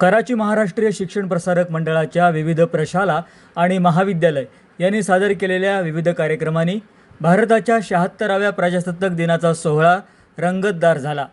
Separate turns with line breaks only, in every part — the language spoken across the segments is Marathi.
कराची महाराष्ट्रीय शिक्षण प्रसारक मंडळाच्या विविध प्रशाला आणि महाविद्यालय यांनी सादर केलेल्या विविध कार्यक्रमांनी भारताच्या शहात्तराव्या प्रजासत्ताक दिनाचा सोहळा रंगतदार झाला.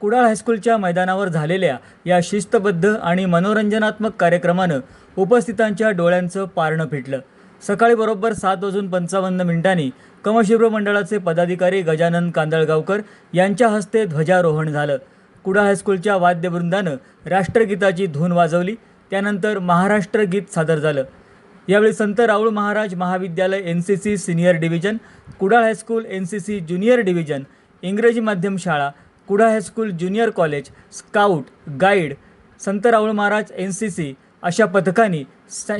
कुडाळ हायस्कूलच्या मैदानावर झालेल्या या शिस्तबद्ध आणि मनोरंजनात्मक कार्यक्रमानं उपस्थितांच्या डोळ्यांचं पारणं फिटलं. सकाळी बरोबर सात वाजून पंचावन्न मिनिटांनी कमशिब्र मंडळाचे पदाधिकारी गजानन कांदळगावकर यांच्या हस्ते ध्वजारोहण झालं. कुडा हायस्कूलच्या वाद्यवृंदानं राष्ट्रगीताची धून वाजवली. त्यानंतर महाराष्ट्र गीत सादर झालं. यावेळी संत राऊळ महाराज महाविद्यालय N C C senior division Kudal high school N C C junior division इंग्रजी माध्यम शाळा Kudal high school junior college scout guide Sant Raul Maharaj N C C अशा पथकांनी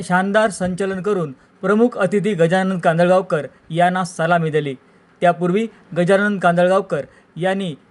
शानदार संचलन करून प्रमुख अतिथी गजानन कांदळगावकर यांना सलामी दिली. त्यापूर्वी गजानन कांदळगावकर यांनी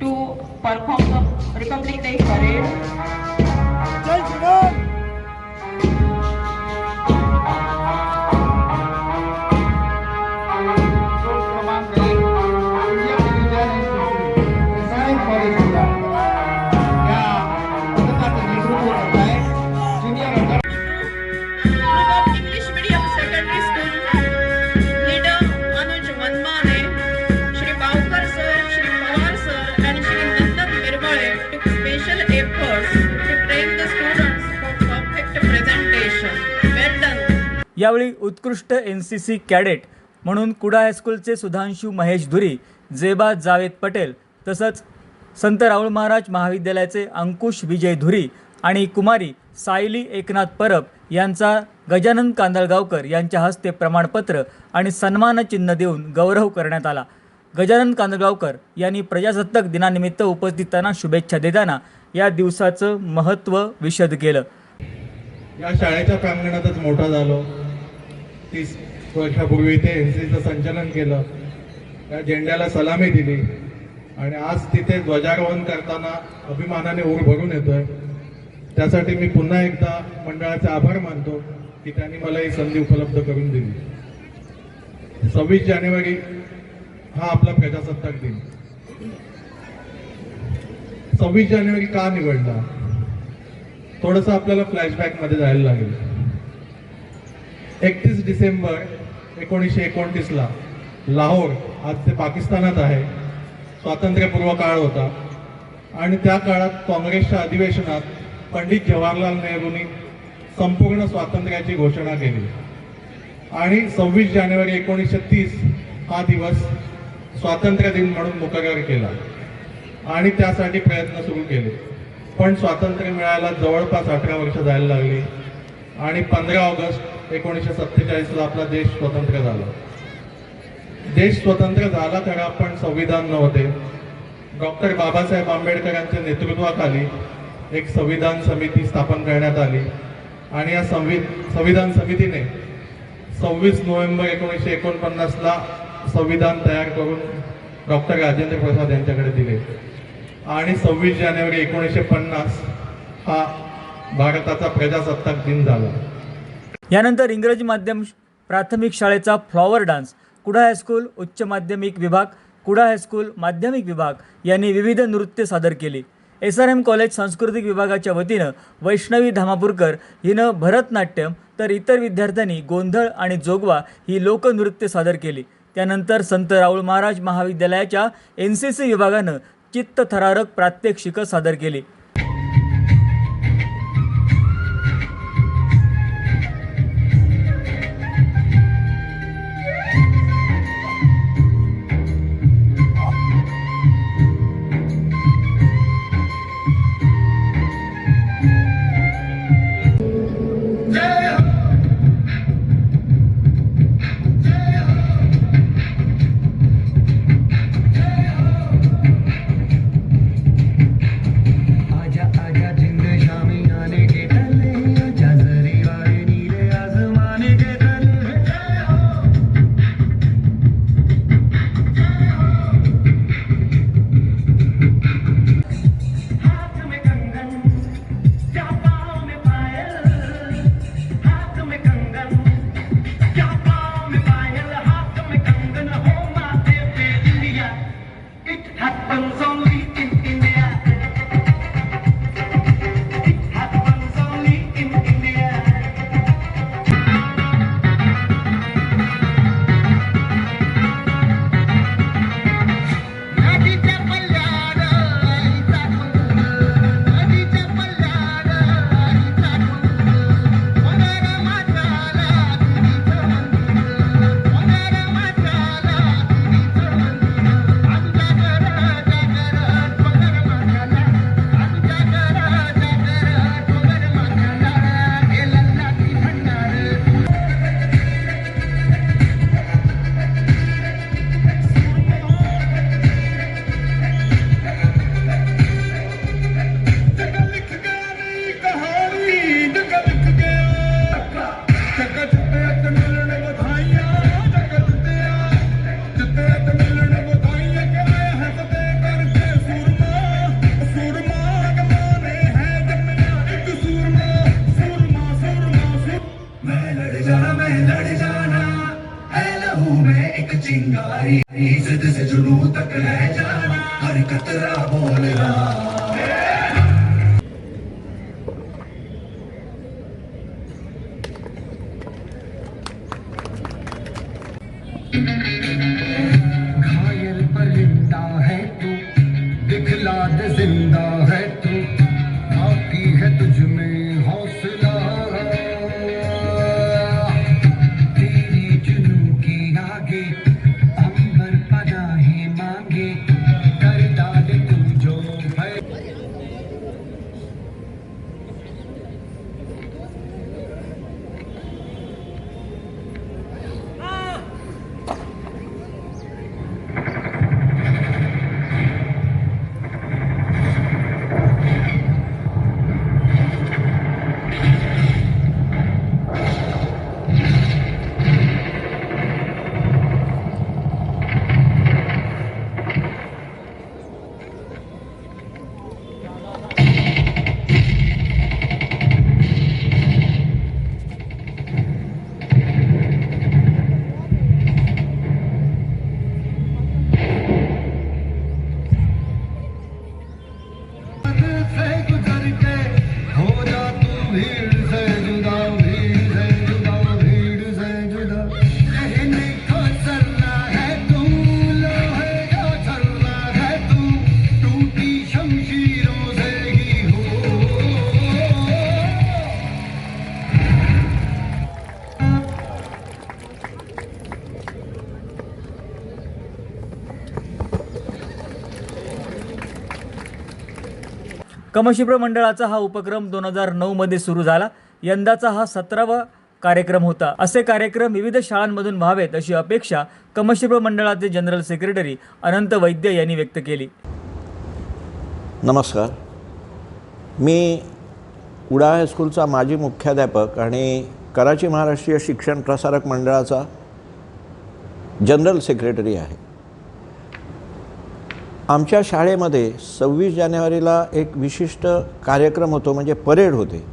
to perform the Republic Day parade.
यावेळी उत्कृष्ट एन सी सी कॅडेट म्हणून कुडा हायस्कूलचे सुधांशू महेश धुरी जेबा जावेद पटेल तसंच संत राऊळ महाराज महाविद्यालयाचे अंकुश विजय धुरी आणि कुमारी सायली एकनाथ परब यांचा गजानन कांदळगावकर यांच्या हस्ते प्रमाणपत्र आणि सन्मानचिन्ह देऊन गौरव करण्यात आला. गजानन कांदळगावकर यांनी प्रजासत्ताक दिनानिमित्त उपस्थितांना शुभेच्छा देताना या दिवसाचं महत्त्व विशद केलं.
या शाळेच्या प्रांगणातच मोठा झालो. तीस वर्षापूर्वी इथे एन सीचं संचलन केलं. त्या झेंड्याला सलामी दिली. आणि आज तिथे ध्वजारोहण करताना अभिमानाने ऊर भरून येतोय. त्यासाठी मी पुन्हा एकदा मंडळाचे आभार मानतो की त्यांनी मला ही संधी उपलब्ध करून दिली. सव्वीस जानेवारी हा आपला प्रजासत्ताक दिन. सव्वीस जानेवारी का निवडला? थोडंसं आपल्याला फ्लॅशबॅकमध्ये जायला लागेल. एकतीस डिसेंबर एकोणीसशे एकोणतीसला लाहोर आज ते पाकिस्तानात आहे स्वातंत्र्यपूर्व काळ होता. आणि त्या काळात काँग्रेसच्या अधिवेशनात पंडित जवाहरलाल नेहरूंनी संपूर्ण स्वातंत्र्याची घोषणा केली. आणि सव्वीस जानेवारी एकोणीसशे तीस हा दिवस स्वातंत्र्य दिन म्हणून मुकरर केला. आणि त्यासाठी प्रयत्न सुरू केले. पण स्वातंत्र्य मिळायला जवळपास अठरा वर्ष जायला लागली. आणि पंधरा ऑगस्ट एकोणीसशे सत्तेचाळीसला आपला देश स्वतंत्र झाला. देश स्वतंत्र झाला तर आपण संविधान नव्हते. डॉक्टर बाबासाहेब आंबेडकरांच्या नेतृत्वाखाली एक संविधान समिती स्थापन करण्यात आली. आणि या संवि संविधान समितीने सव्वीस नोव्हेंबर एकोणीसशे एकोणपन्नासला संविधान तयार करून डॉक्टर राजेंद्र प्रसाद यांच्याकडे दिले. आणि सव्वीस जानेवारी एकोणीसशे पन्नास हा भारताचा प्रजासत्ताक दिन झाला.
यानंतर इंग्रजी माध्यम प्राथमिक शाळेचा फ्लॉवर डान्स कुडा हायस्कूल उच्च माध्यमिक विभाग कुडा हायस्कूल माध्यमिक विभाग यांनी विविध नृत्य सादर केली. एस आर एम कॉलेज सांस्कृतिक विभागाच्या वतीनं वैष्णवी धामापूरकर हिनं भरतनाट्यम तर इतर विद्यार्थ्यांनी गोंधळ आणि जोगवा ही लोकनृत्य सादर केली. त्यानंतर संत राऊळ महाराज महाविद्यालयाच्या एन सी सी विभागानं चित्तथरारक प्रात्यक्षिकं सादर केली.
में लड़ जाना है लहू में एक चिंगारी इज्जत से जुनू तक रह जाना हर कतरा बोलना।
कमशिप्र मंडळाचा हा उपक्रम दोन हजार नऊमध्ये सुरू झाला. यंदाचा हा सतरावा कार्यक्रम होता. असे कार्यक्रम विविध शाळांमधून व्हावेत अशी अपेक्षा कमशिप्र मंडळाचे जनरल सेक्रेटरी अनंत वैद्य यांनी व्यक्त केली.
नमस्कार. मी उडा हायस्कूलचा माजी मुख्याध्यापक आणि कराची महाराष्ट्रीय शिक्षण प्रसारक मंडळाचा जनरल सेक्रेटरी आहे. आमच्या शाळेमध्ये सव्वीस जानेवारीला एक विशिष्ट कार्यक्रम होतो म्हणजे परेड होते.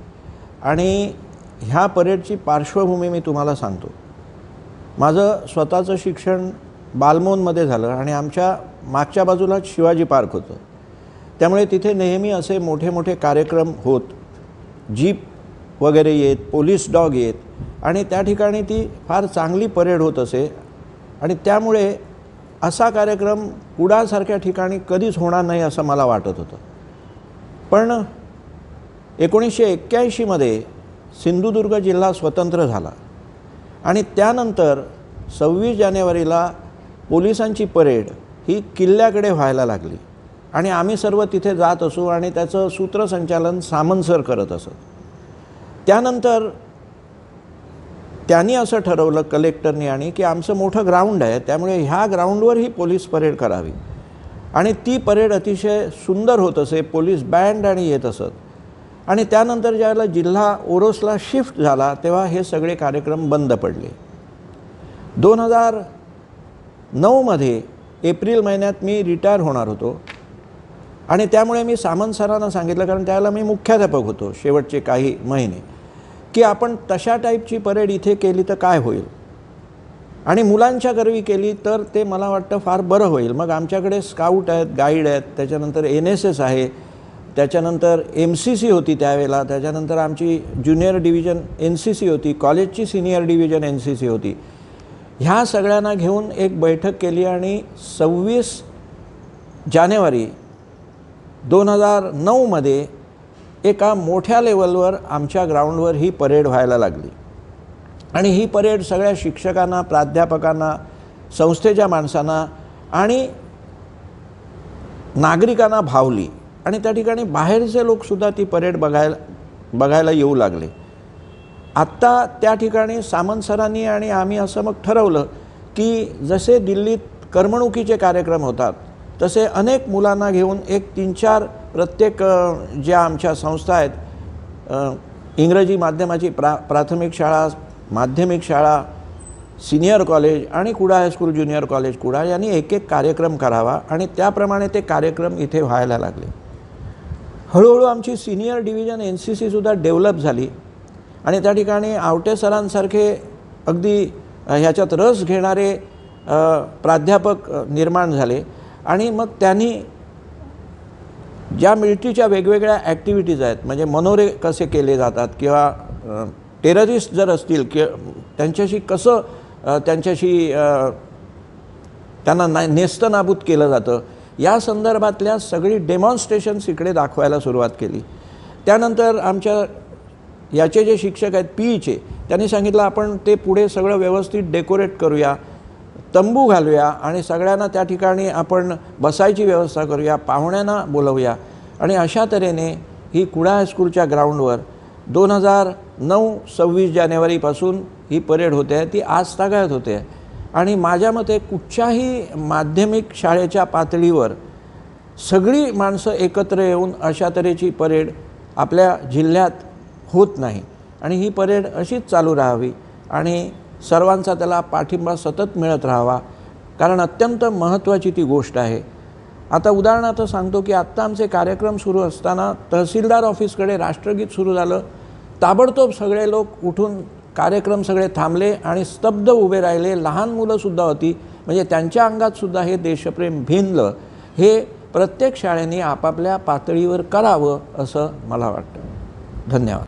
आणि ह्या परेडची पार्श्वभूमी मी तुम्हाला सांगतो. माझं स्वतःचं शिक्षण बालमोनमध्ये झालं आणि आमच्या मागच्या बाजूलाच शिवाजी पार्क होतं. त्यामुळे तिथे नेहमी असे मोठे मोठे कार्यक्रम होत. जीप वगैरे येत पोलीस डॉग येत आणि त्या ठिकाणी ती फार चांगली परेड होत असे. आणि त्यामुळे असा कार्यक्रम कुडासारख्या ठिकाणी कधीच होणार नाही असं मला वाटत होतं. पण एकोणीसशे एक्क्याऐंशीमध्ये सिंधुदुर्ग जिल्हा स्वतंत्र झाला आणि त्यानंतर सव्वीस जानेवारीला पोलिसांची परेड ही किल्ल्याकडे व्हायला लागली आणि आम्ही सर्व तिथे जात असू आणि त्याचं सूत्रसंचालन सामंत सर करत असत. त्यानंतर त्यांनी असं ठरवलं कलेक्टरनी आणि की आमचं मोठं ग्राउंड आहे त्यामुळे ह्या ग्राउंडवर ही पोलीस परेड करावी. आणि ती परेड अतिशय सुंदर होत असे पोलीस बँड आणि येत असत. आणि त्यानंतर ज्यावेळेला जिल्हा ओरोसला शिफ्ट झाला तेव्हा हे सगळे कार्यक्रम बंद पडले. दोन हजार नऊमध्ये एप्रिल महिन्यात मी रिटायर होणार होतो. आणि त्यामुळे मी सामंत सरांना सांगितलं कारण त्यावेळेला मी मुख्याध्यापक होतो शेवटचे काही महिने. की आपण तशा टाईपची परेड इथे केली तर काय होईल? आणि मुलांच्या गर्वी केली तर ते मला वाटतं फार बरं होईल. मग आमच्याकडे स्काउट आहेत गाईड आहेत त्याच्यानंतर एन एस एस आहे त्याच्यानंतर एम सी सी होती त्यावेळेला त्याच्यानंतर आमची junior division N C C होती कॉलेजची senior division N C C होती. ह्या सगळ्यांना घेऊन एक बैठक केली आणि सव्वीस जानेवारी दोन हजार नऊमध्ये एका मोठ्या लेवलवर आमच्या ग्राउंडवर ही परेड व्हायला लागली. आणि ही परेड सगळ्या शिक्षकांना प्राध्यापकांना संस्थेच्या माणसांना आणि नागरिकांना भावली. आणि त्या ठिकाणी बाहेरचे लोकसुद्धा ती परेड बघायला बघायला येऊ लागले. आत्ता त्या ठिकाणी सामंत सरांनी आणि आम्ही असं मग ठरवलं की जसे दिल्लीत करमणुकीचे कार्यक्रम होतात तसे अनेक मुलांना घेऊन एक तीन चार प्रत्येक ज्या आमच्या संस्था आहेत इंग्रजी माध्यमाची प्रा प्राथमिक शाळा माध्यमिक शाळा सिनियर कॉलेज आणि Kuda high school junior college Kuda यांनी एक एक कार्यक्रम करावा आणि त्याप्रमाणे ते कार्यक्रम इथे व्हायला लागले. हळूहळू आमची सिनियर डिव्हिजन एन सी सीसुद्धा डेव्हलप झाली आणि त्या ठिकाणी आवटे सरांसारखे अगदी ह्याच्यात रस घेणारे प्राध्यापक निर्माण झाले आणि मग त्यांनी ज्या मिलिटरीच्या वेगवेगळ्या ॲक्टिव्हिटीज आहेत म्हणजे मनोरे कसे केले जातात किंवा टेररिस्ट जर असतील कि त्यांच्याशी कसं त्यांच्याशी त्यांना ना नेस्तनाबूत केलं जातं या संदर्भातल्या सगळी डेमॉन्स्ट्रेशन्स इकडे दाखवायला सुरुवात केली. त्यानंतर आमच्या याचे जे शिक्षक आहेत पी ईचे त्यांनी सांगितलं आपण ते पुढे सगळं व्यवस्थित डेकोरेट करूया. तंबू घालूया आणि सगळ्यांना त्या ठिकाणी आपण बसायची व्यवस्था करूया पाहुण्यांना बोलवूया. आणि अशा तऱ्हेने ही कुडा हायस्कूलच्या ग्राउंडवर दोन हजार नऊ सव्वीस जानेवारीपासून ही परेड होते आहे ती आज तागायत होते. आहे आणि माझ्या मते कुठच्याही माध्यमिक शाळेच्या पातळीवर सगळी माणसं एकत्र येऊन अशा तऱ्हेची परेड आपल्या जिल्ह्यात होत नाही. आणि ही परेड अशीच चालू राहावी आणि सर्वांचा त्याला पाठिंबा सतत मिळत राहावा कारण अत्यंत महत्त्वाची ती गोष्ट आहे. आता उदाहरणार्थ सांगतो की आत्ता आमचे कार्यक्रम सुरू असताना तहसीलदार ऑफिसकडे राष्ट्रगीत सुरू झालं. ताबडतोब सगळे लोक उठून कार्यक्रम सगळे थांबले आणि स्तब्ध उभे राहिले. लहान मुलंसुद्धा होती. म्हणजे त्यांच्या अंगातसुद्धा हे देशप्रेम भिनलं. हे प्रत्येक शाळेने आपापल्या पातळीवर करावं असं मला वाटतं. धन्यवाद.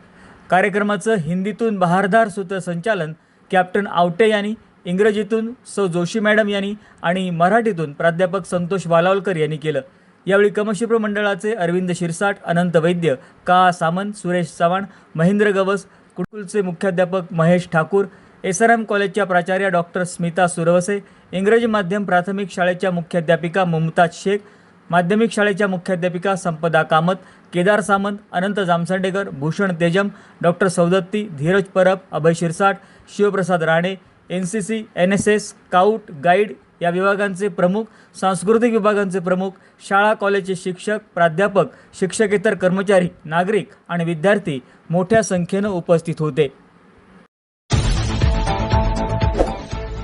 कार्यक्रमाचं हिंदीतून बहारदार सूत्रसंचालन कॅप्टन आवटे यांनी इंग्रजीतून सौ जोशी मॅडम यांनी आणि मराठीतून प्राध्यापक संतोष वालावलकर यांनी केलं. यावेळी कमशिप्र मंडळाचे अरविंद शिरसाट अनंत वैद्य का सामंत सुरेश चव्हाण महेंद्र गवस कुटुलचे मुख्याध्यापक Mahesh Thakur S R M कॉलेजच्या प्राचार्या डॉक्टर स्मिता सुरवसे इंग्रजी माध्यम प्राथमिक शाळेच्या मुख्याध्यापिका मुमताज शेख माध्यमिक शाळेच्या मुख्याध्यापिका Sampada Kamat Kedar Samant Anant Jamsandekar Bhushan Tejam doctor Saudatti Dhiraj Parab Abhay Shirsat Shivprasad Rane N C C N S S scout guide या विभागांचे प्रमुख सांस्कृतिक विभागांचे प्रमुख शाळा कॉलेजचे शिक्षक प्राध्यापक शिक्षकेतर कर्मचारी नागरिक आणि विद्यार्थी मोठ्या संख्येनं उपस्थित होते.